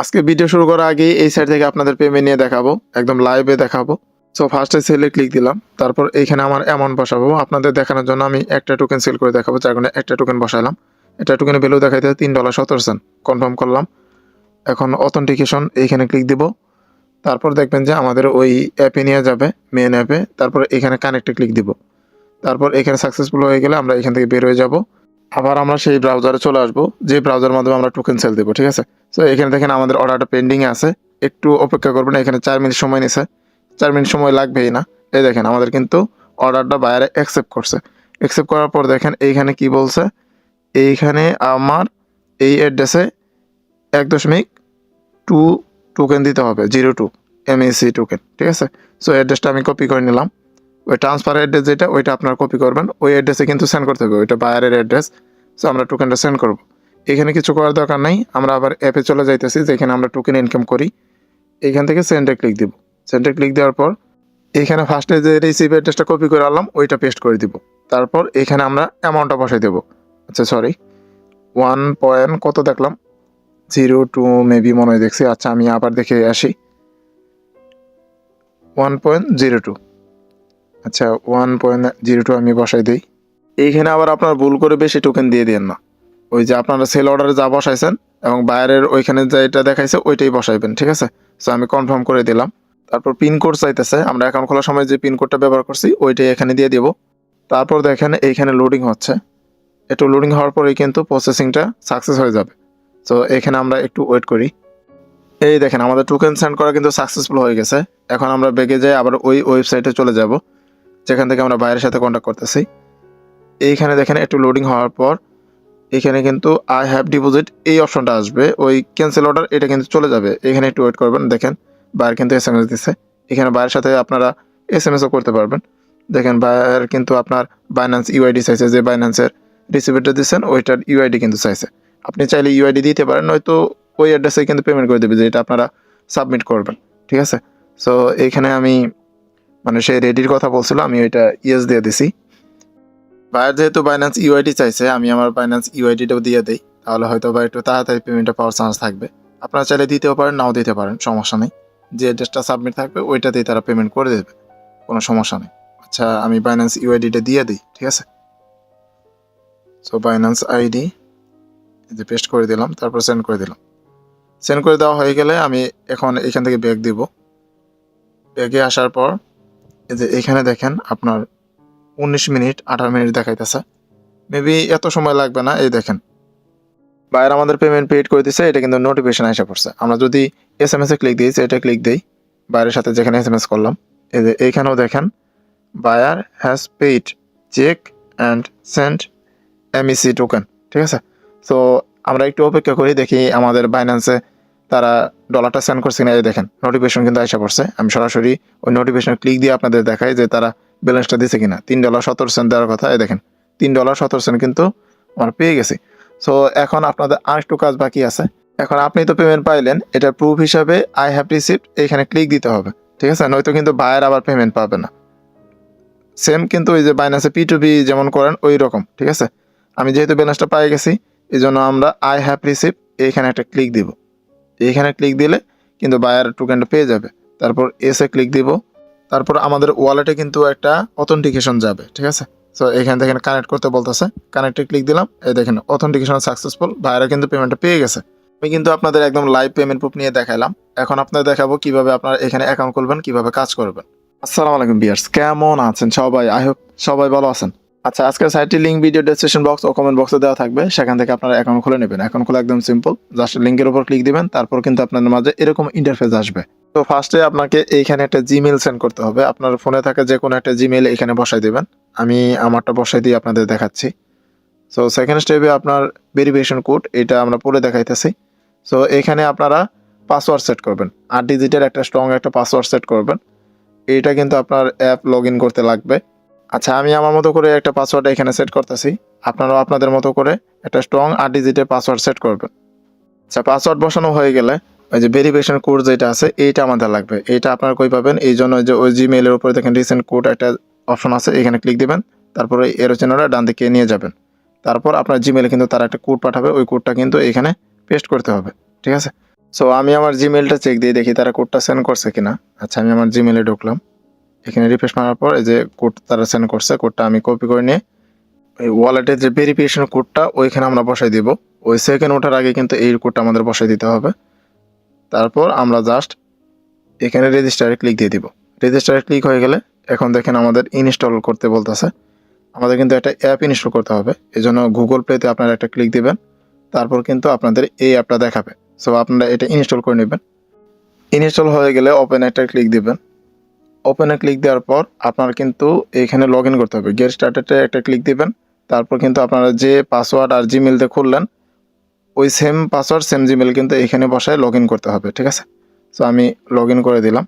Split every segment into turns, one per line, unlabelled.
আজকে ভিডিও শুরু করার আগে এই সাইড থেকে আপনাদের পেমেন্ট নিয়ে দেখাবো। একদম লাইভে দেখাবো। সো ফার্স্টে সেলে ক্লিক দিলাম। তারপর এইখানে আমার অ্যামাউন্ট বসাবো। আপনাদের দেখানোর জন্য আমি একটা টোকেন সেল করে দেখাবো। যার কারণে একটা টোকেন বসালাম এটা টোকেনের ভ্যালু দেখাইতে তিন ডলার সতেরো সেন্ট কনফার্ম করলাম। এখন অথেন্টিকেশন এইখানে ক্লিক দিব। তারপর দেখবেন যে আমাদের ওই অ্যাপে নিয়ে যাবে মেন অ্যাপে তারপর এখানে কানেক্টে ক্লিক দিব। তারপর এখানে সাকসেসফুল হয়ে গেলে আমরা এখান থেকে বের হয়ে যাব। আবার আমরা সেই ব্রাউজারে চলে আসব, যে ব্রাউজার মাধ্যমে আমরা টোকেন সেল দেবো, ঠিক আছে? সো এখানে দেখেন আমাদের অর্ডারটা পেন্ডিং আছে। একটু অপেক্ষা করবেন, এখানে চার মিনিট সময় নিছে। চার মিনিট সময় লাগবেই না। এই দেখেন, আমাদের কিন্তু অর্ডারটা বাইরে অ্যাকসেপ্ট করছে। অ্যাকসেপ্ট করার পর দেখেন, এইখানে কি বলছে? এইখানে আমার এই অ্যাড্রেসে এক দশমিক টু টোকেন দিতে হবে জিরো টু এমএসি টোকেন ঠিক আছে? সো অ্যাড্রেসটা আমি কপি করে নিলাম। ওই ট্রান্সফার অ্যাড্রেস যেটা, ওইটা আপনার কপি করবেন। ওই অ্যাড্রেসে কিন্তু সেন্ড করতে হবে, ওইটা বায়ারের অ্যাড্রেস সো আমরা টোকেনটা সেন্ড করব। এখানে কিছু করার দরকার নাই, আমরা আবার অ্যাপে চলে যাইতেছি, যেখানে আমরা টোকেন ইনকাম করি। এইখান থেকে সেন্ডে ক্লিক দিব। সেন্ডে ক্লিক দেওয়ার পর, এখানে ফার্স্টে যে রিসিভ অ্যাড্রেসটা কপি করে আনলাম, ওইটা পেস্ট করে দিব। তারপর এখানে আমরা অ্যামাউন্টটা বসাই দেবো। আচ্ছা সরি ওয়ান পয়েন্ট কত দেখলাম? জিরো টু মেবি মনে হয় দেখছি। আচ্ছা আমি আবার দেখে আসি। ওয়ান পয়েন্ট জিরো টু আচ্ছা ওয়ান পয়েন্ট জিরো টু আমি বসাই দিই। এইখানে আবার আপনার ভুল করে বেশি টোকেন দিয়ে দেন না। ওই যে আপনারা সেল অর্ডারে যা বসাইছেন এবং বাইরের ওইখানে যেটা দেখাইছে, ওইটাই বসাইবেন, ঠিক আছে? সো আমি কনফার্ম করে দিলাম। তারপর পিনকোড চাইতেছে, আমরা অ্যাকাউন্ট খোলার সময় যে পিনকোডটা ব্যবহার করছি, ওইটাই এখানে দিয়ে দিব। তারপর দেখেন, এইখানে লোডিং হচ্ছে। একটু লোডিং হওয়ার পরেই কিন্তু প্রসেসিংটা সাকসেস হয়ে যাবে। তো এখানে আমরা একটু ওয়েট করি। এই দেখেন, আমাদের টোকেন সেন্ড করা কিন্তু সাকসেসফুল হয়ে গেছে। এখন আমরা বেগে যাই, আবার ওই ওয়েবসাইটে চলে যাব। যেখান থেকে আমরা বাইরের সাথে কন্ট্যাক্ট করতেছি। এইখানে দেখেন একটু লোডিং হওয়ার পর, এখানে কিন্তু আই হ্যাভ ডিপোজিট এই অপশনটা আসবে। ওই ক্যান্সেল অর্ডার এটা কিন্তু চলে যাবে। এখানে একটু ওয়েট করবেন, দেখেন বাইরে কিন্তু এস এম এস দিচ্ছে এখানে বাইরের সাথে আপনারা এস এম এসও করতে পারবেন। দেখেন বাইরে কিন্তু আপনার বাইন্যান্স ইউআইডি চাইছে, যে বাইন্যান্সের রিসিভিটা দিচ্ছেন ওইটার ইউআইডি কিন্তু চাইছে। আপনি চাইলে ইউআইডি দিতে পারেন, নয়তো ওই অ্যাড্রেসে কিন্তু পেমেন্ট করে দেবে যে এটা আপনারা সাবমিট করবেন। ঠিক আছে? সো এইখানে আমি মানে সেই রেডির কথা বলছিল, আমি ওইটা ইয়েস দিয়ে দিছি। বাইরে যেহেতু বাইন্যান্স ইউআইডি চাইছে, আমি আমার বাইন্যান্স ইউআইডিটাও দিয়ে দিই, তাহলে হয়তো বা একটু তাড়াতাড়ি পেমেন্টটা পাওয়ার চান্স থাকবে। আপনারা চাইলে দিতেও পারেন, নাও দিতে পারেন, সমস্যা নেই। যে অ্যাড্রেসটা সাবমিট থাকবে, ওইটাতেই তারা পেমেন্ট করে দেবে, কোনো সমস্যা নেই। আচ্ছা আমি বাইন্যান্স ইউআইডিটা দিয়ে দিই, ঠিক আছে? সো বাইন্যান্স আইডি যে পেস্ট করে দিলাম, তারপর সেন্ড করে দিলাম। সেন্ড করে দেওয়া হয়ে গেলে আমি এখন এখান থেকে ব্যাগ দিব। ব্যাগে আসার পর যে এখানে দেখেন আপনার উনিশ মিনিট আঠারো মিনিট দেখাইতেছে। মেবি এত সময় লাগবে না, এই দেখেন। বাইরে আমাদের পেমেন্ট পেড করে দিছে, এটা কিন্তু নোটিফিকেশন আসা পড়ছে। আমরা যদি এস এম এসে ক্লিক দিয়েছি এটা ক্লিক দিই। বাইরের সাথে যেখানে এস এম এস করলাম, এই যে এইখানেও দেখেন buyer has paid check and send MEC token ঠিক আছে? সো আমরা একটু অপেক্ষা করি, দেখি আমাদের বাইন্যান্সে তারা ডলারটা সেন্ড করছে কিনা, এই দেখেন নোটিফিকেশন কিন্তু আসা পড়ছে। আমি সরাসরি ওই নোটিফিকেশন ক্লিক দিয়ে আপনাদের দেখাই যে তারা ব্যালেন্সটা দিছে কিনা। তিন ডলার সতেরো সেন্ট দেওয়ার কথা, এই দেখেন, তিন ডলার সতেরো সেন্ট কিন্তু আমরা পেয়ে গেছি। সো এখন আপনাদের আরেকটু কাজ বাকি আছে। এখন আপনি তো পেমেন্ট পাইলেন, এটা প্রুফ হিসাবে আই হ্যাভ রিসিপ্ট এখানে ক্লিক দিতে হবে, ঠিক আছে? নয়তো কিন্তু বায়ার আবার পেমেন্ট পাবে না। সেম কিন্তু ওই যে বাইন্যান্সে পি টু বি যেমন করেন, ওই রকম, ঠিক আছে? আমি যেহেতু ব্যালেন্সটা পাই গেছি এই জন্য আমরা আই হ্যাভ রিসিপ্ট এইখানে একটা ক্লিক দিব। এইখানে ক্লিক দিলে কিন্তু বায়ার টোকেনটা পেয়ে যাবে। তারপর এসে ক্লিক দিব। তারপর আমাদের ওয়ালেটে কিন্তু একটা অথেন্টিকেশন যাবে, ঠিক আছে? সো এখানে দেখেন কানেক্ট করতে বলতেছে। কানেক্টে ক্লিক দিলাম। এই দেখেন অথেন্টিকেশন সাকসেসফুল ভাইরা কিন্তু পেমেন্টটা পেয়ে গেছে। আমি কিন্তু আপনাদের একদম লাইভ পেমেন্ট প্রুফ নিয়ে দেখালাম এখন আপনাদের দেখাবো কীভাবে আপনারা এখানে অ্যাকাউন্ট খুলবেন, কীভাবে কাজ করবেন। আসসালামু আলাইকুম বিয়ার্স কেমন আছেন সবাই? আই হোপ সবাই ভালো আছেন। আচ্ছা আজকের সাইটটি লিঙ্ক ভিডিও ডেসক্রিপশন বক্স ও কমেন্ট বক্সে দেওয়া থাকবে। সেখান থেকে আপনারা অ্যাকাউন্ট খুলে নেবেন। অ্যাকাউন্ট খোলা একদম সিম্পল জাস্ট লিঙ্কের উপর ক্লিক দিবেন, তারপর কিন্তু আপনাদের মাঝে এরকম ইন্টারফেস আসবে। তো ফার্স্টে আপনাকে এইখানে একটা জিমেল সেন্ড করতে হবে। আপনার ফোনে থাকা যে কোনো একটা জিমেল এখানে বসাই দেবেন। আমি আমারটা বসাই দিয়ে আপনাদের দেখাচ্ছি। সো সেকেন্ড স্টেপে আপনার ভেরিফিকেশন কোড এটা আমরা পরে দেখাইতেছি। সো এখানে আপনারা পাসওয়ার্ড সেট করবেন। আট ডিজিটের একটা স্ট্রং একটা পাসওয়ার্ড সেট করবেন। এইটা কিন্তু আপনার অ্যাপ লগ করতে লাগবে। আচ্ছা আমি আমার মতো করে একটা পাসওয়ার্ড এখানে সেট করতেছি। আপনারাও আপনাদের মতো করে একটা স্ট্রং আট ডিজিটের পাসওয়ার্ড সেট করবেন। আচ্ছা পাসওয়ার্ড বসানো হয়ে গেলে ওই যে ভেরিফিকেশন কোড যেটা আছে, এইটা আমাদের লাগবে। এইটা আপনারা কই পাবেন? এই জন্য যে ওই জিমেলের উপরে দেখেন রিসেন্ট কোড একটা অপশন আছে, এখানে ক্লিক দিবেন। তারপরে এরো চিহ্নটা ডান দিকে নিয়ে যাবেন। তারপর আপনার জিমেলে কিন্তু তারা একটা কোড পাঠাবে, ওই কোডটা কিন্তু এখানে পেস্ট করতে হবে। ঠিক আছে? সো আমি আমার জিমেলটা চেক দিয়ে দেখি তারা কোডটা সেন্ড করছে কিনা। আচ্ছা আমি আমার জিমেলে ঢুকলাম। এখানে রিফ্রেশ মারার পর এই যে কোড তারা সেন্ড করছে কোডটা আমি কপি করে নিয়ে এই ওয়ালেটের যে ভেরিফিকেশন কোডটা ওইখানে আমরা বসাই দিব। ওই সেকেন্ড ওঠার আগে কিন্তু এই কোডটা আমাদের বসাই দিতে হবে। তারপর আমরা জাস্ট এখানে রেজিস্টারে ক্লিক দিয়ে দিব। রেজিস্টারে ক্লিক হয়ে গেলে এখন দেখেন আমাদের ইনস্টল করতে বলতেছে। আমাদের কিন্তু একটা অ্যাপ ইনস্টল করতে হবে। এই জন্য গুগল প্লেতে আপনারা একটা ক্লিক দিবেন। তারপর কিন্তু আপনাদের এই অ্যাপটা দেখাবে। সো আপনারা এটা ইনস্টল করে নেবেন। ইনস্টল হয়ে গেলে ওপেন একটা ক্লিক দিবেন। ওপেনে ক্লিক দেওয়ার পর আপনার কিন্তু এখানে লগ করতে হবে। গেট স্টার্টেডে একটা ক্লিক দিবেন, তারপর কিন্তু আপনারা যে পাসওয়ার্ড আর জিমেল দিয়ে খুললেন, ওই সেম পাসওয়ার্ড সেম জিমেল কিন্তু এখানে বসায় লগ করতে হবে, ঠিক আছে? সো আমি লগ করে দিলাম।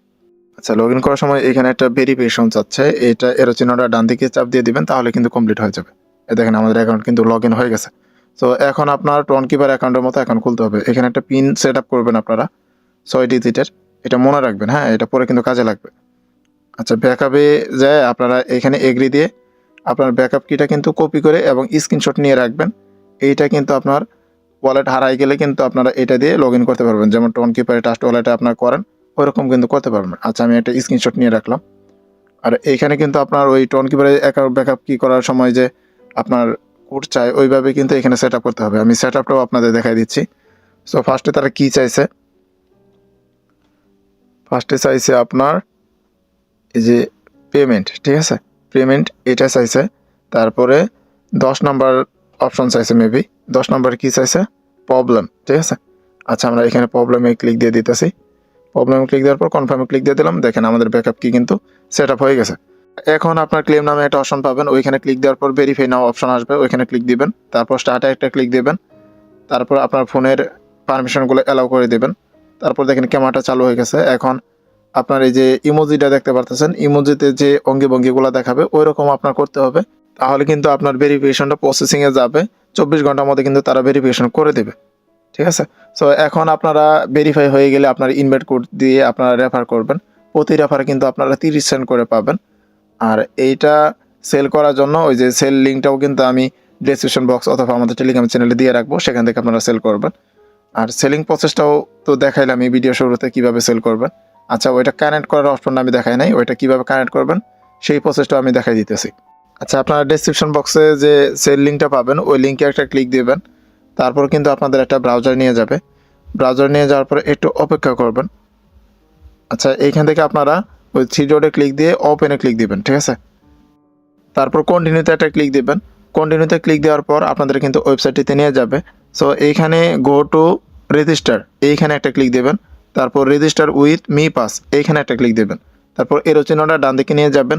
আচ্ছা লগ করার সময় এখানে একটা ভেরিফিকেশন চাচ্ছে। এটা এরো চিহ্নটা ডান দিকে চাপ দিয়ে দিবেন, তাহলে কিন্তু কমপ্লিট হয়ে যাবে। এ দেখেন, আমাদের অ্যাকাউন্ট কিন্তু লগ হয়ে গেছে। তো এখন আপনার টোন কিপার অ্যাকাউন্টের মতো অ্যাকাউন্ট খুলতে হবে। এখানে একটা পিন সেট করবেন আপনারা, ছয় ডিজিটের এটা মনে রাখবেন হ্যাঁ এটা পরে কিন্তু কাজে লাগবে। আচ্ছা ব্যাকআপে যায়, আপনারা এখানে এগ্রি দিয়ে আপনার ব্যাকআপ কিটা কিন্তু কপি করে এবং স্ক্রিনশট নিয়ে রাখবেন। এইটা কিন্তু আপনার ওয়ালেট হারাই গেলে কিন্তু আপনারা এটা দিয়ে লগ করতে পারবেন। যেমন টোন কিপারে টাস্ট ওয়ালেটে আপনার করেন, ওরকম কিন্তু করতে পারবেন। আচ্ছা আমি একটা স্ক্রিনশট নিয়ে রাখলাম। আর এখানে কিন্তু আপনার ওই টোন কিপারে অ্যাকাউন্ট ব্যাকআপ কি করার সময় যে আপনার কোড চাই ওইভাবে কিন্তু এখানে সেট করতে হবে। আমি সেট আপটাও আপনাদের দেখাই দিচ্ছি। সো ফার্স্টে তারা কি চাইছে। ফার্স্টে চাইছে আপনার এই যে পেমেন্ট ঠিক আছে? পেমেন্ট এটা চাইছে, তারপরে দশ নম্বর অপশন চাইছে মেবি দশ নম্বর কি চাইছে? প্রবলেম ঠিক আছে? আচ্ছা আমরা এখানে প্রবলেমে ক্লিক দিয়ে দিতেছি। প্রবলেমে ক্লিক দেওয়ার পর কনফার্মে ক্লিক দিয়ে দিলাম। দেখেন আমাদের ব্যাকআপ কি কিন্তু সেট হয়ে গেছে। এখন আপনার ক্লেম নামে একটা অপশন পাবেন। ওইখানে ক্লিক দেওয়ার পর ভেরিফাই নাও অপশন আসবে। ওইখানে ক্লিক দিবেন। তারপর স্টার্টে একটা ক্লিক দিবেন। তারপর আপনার ফোনের পারমিশনগুলো অ্যালাউ করে দিবেন। তারপর দেখেন ক্যামেরাটা চালু হয়ে গেছে। এখন আপনার এই যে ইমোজিটা দেখতে পারতেছেন ইমোজিতে যে অঙ্গি ভঙ্গিগুলো দেখাবে ওই রকম আপনার করতে হবে। তাহলে কিন্তু আপনার ভেরিফিকেশনটা প্রসেসিংয়ে যাবে, চব্বিশ ঘণ্টার মধ্যে কিন্তু তারা ভেরিফিকেশন করে দেবে। ঠিক আছে? সো এখন আপনারা ভেরিফাই হয়ে গেলে আপনার ইনভাইট কোড দিয়ে আপনারা রেফার করবেন। প্রতি রেফারে কিন্তু আপনারা তিরিশ সেন্ট করে পাবেন। আর এইটা সেল করার জন্য ওই যে সেল লিঙ্কটাও কিন্তু আমি ডিসক্রিপশন বক্স অথবা আমাদের টেলিগ্রাম চ্যানেলে দিয়ে রাখব, সেখান থেকে আপনারা সেল করবেন। আর সেলিং প্রসেসটাও তো দেখাইলাম এই ভিডিও শুরুতে কীভাবে সেল করবেন। আচ্ছা ওইটা কানেক্ট করার অপশনটা আমি দেখাই নাই, ওইটা কীভাবে কানেক্ট করবেন, সেই প্রসেসটা আমি দেখাই দিতেছি। আচ্ছা আপনারা ডেসক্রিপশন বক্সে যে সেল লিঙ্কটা পাবেন, ওই লিঙ্কে একটা ক্লিক দিবেন, তারপর কিন্তু আপনাদের একটা ব্রাউজার নিয়ে যাবে। ব্রাউজার নিয়ে যাওয়ার পরে একটু অপেক্ষা করবেন। আচ্ছা এইখান থেকে আপনারা ওই থ্রি ডটে ক্লিক দিয়ে ওপেনে ক্লিক দিবেন, ঠিক আছে? তারপর কন্টিনিউতে একটা ক্লিক দিবেন। কন্টিনিউতে ক্লিক দেওয়ার পর আপনাদের কিন্তু ওয়েবসাইটটিতে নিয়ে যাবে। সো এইখানে গো টু রেজিস্টার এইখানে একটা ক্লিক দেবেন। তারপর রেজিস্টার উইথ মি পাস এইখানে একটা ক্লিক দেবেন। তারপর এরো চিহ্নটা ডান দিকে নিয়ে যাবেন।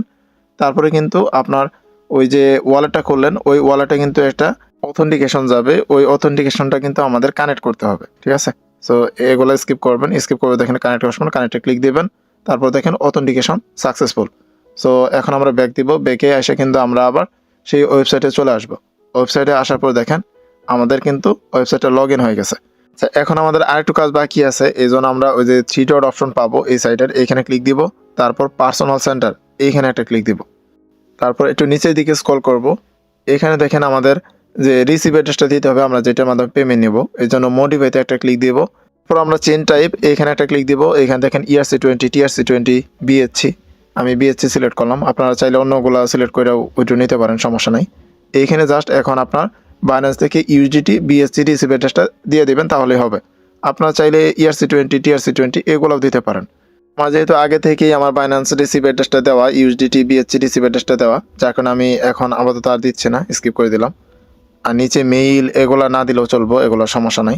তারপরে কিন্তু আপনার ওই যে ওয়ালেটটা করলেন ওই ওয়ালেটে কিন্তু একটা অথেন্টিকেশন যাবে। ওই অথেন্টিকেশনটা কিন্তু আমাদের কানেক্ট করতে হবে, ঠিক আছে? সো এগুলো স্কিপ করবেন স্কিপ করবে দেখেন কানেক্ট অপশন কানেক্টে ক্লিক দেবেন। তারপর দেখেন অথেন্টিকেশন সাকসেসফুল সো এখন আমরা ব্যাক দিব ব্যাকে এসে কিন্তু আমরা আবার সেই ওয়েবসাইটে চলে আসব। ওয়েবসাইটে আসার পর দেখেন, আমাদের কিন্তু ওয়েবসাইটে লগ হয়ে গেছে। এখন আমাদের আরেকটু কাজ বাকি আছে, এই জন্য আমরা ওই যে থ্রি ডট অপশন পাবো, এই সাইডের এইখানে ক্লিক দিব, তারপর পার্সোনাল সেন্টার এইখানে একটা ক্লিক দিব। তারপর একটু নিচের দিকে স্কল করব, এখানে দেখেন আমাদের যে রিসিভ অ্যাড্রেসটা দিতে হবে, আমরা যেটার মাধ্যমে পেমেন্ট নেব এই জন্য মোটিভেতে একটা ক্লিক দিব, তারপর আমরা চেন টাইপ এখানে একটা ক্লিক দিব, এখানে দেখেন ERC twenty TRC twenty BSC আমি বিএসসি সিলেক্ট করলাম, আপনারা চাইলে অন্যগুলো সিলেক্ট করেও ওইটা নিতে পারেন, সমস্যা নাই। এইখানে জাস্ট এখন আপনার বাইন্যান্স থেকে ইউজিটি বিএসসি রিসিভ অ্যাড্রেসটা দিয়ে দেবেন, তাহলেই হবে। আপনারা চাইলে ইআরসি টোয়েন্টি টিআরসি টোয়েন্টি এগুলোও দিতে পারেন। আমার যেহেতু আগে থেকেই আমার বাইন্যান্স রিসিভ অ্যাড্রেসটা দেওয়া ইউএসডিটি বিএসসি রিসিভ অ্যাড্রেসটা দেওয়া, যার কারণে আমি এখন আপাতত আর দিচ্ছি না স্কিপ করে দিলাম। আর নিচে মেইল এগুলো না দিলেও চলবো এগুলো সমস্যা নাই।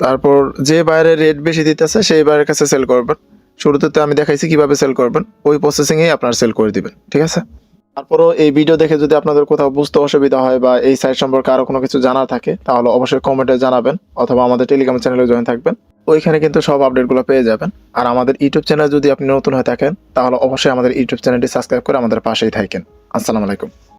তারপর যে বাইরে রেট বেশি দিতেছে, সেই বাইরের কাছে সেল করবেন। শুরুতে তো আমি দেখাইছি কীভাবে সেল করবেন, ওই প্রসেসিংয়েই আপনার সেল করে দিবেন, ঠিক আছে? তারপরও এই ভিডিও দেখে যদি আপনাদের কোথাও বুঝতে অসুবিধা হয় বা এই সাইট সম্পর্কে আরও কোনো কিছু জানা থাকে, তাহলে অবশ্যই কমেন্টে জানাবেন অথবা আমাদের টেলিগ্রাম চ্যানেলে জয়েন থাকবেন। ওইখানে কিন্তু সব আপডেটগুলো পেয়ে যাবেন। আর আমাদের ইউটিউব চ্যানেল যদি আপনি নতুন হয়ে থাকেন, তাহলে অবশ্যই আমাদের ইউটিউব চ্যানেলটি সাবস্ক্রাইব করে আমাদের পাশেই থাকেন। আসসালামু আলাইকুম।